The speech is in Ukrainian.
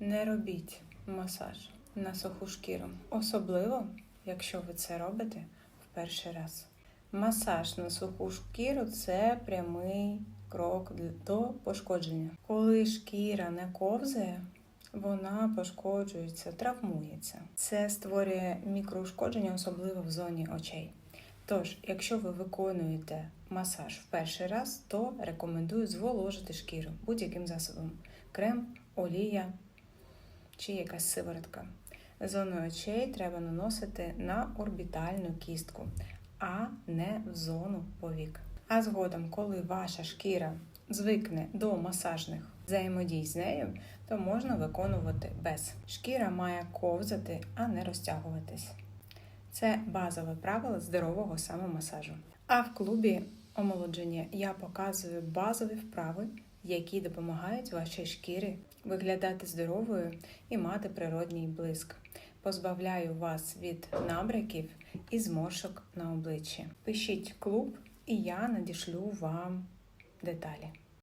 Не робіть масаж на суху шкіру, особливо, якщо ви це робите в перший раз. Масаж на суху шкіру це прямий крок до пошкодження. Коли шкіра не ковзає, вона пошкоджується, травмується. Це створює мікроушкодження, особливо в зоні очей. Тож, якщо ви виконуєте масаж в перший раз, то рекомендую зволожити шкіру будь-яким засобом: крем, олія чи якась сиворотка. Зону очей треба наносити на орбітальну кістку, а не в зону повік. А згодом, коли ваша шкіра звикне до масажних взаємодій з нею, то можна виконувати без. Шкіра має ковзати, а не розтягуватись. Це базове правило здорового самомасажу. А в клубі омолодження я показую базові вправи, які допомагають вашій шкірі виглядати здоровою і мати природній блиск. Позбавляю вас від набряків і зморшок на обличчі. Пишіть клуб, і я надішлю вам деталі.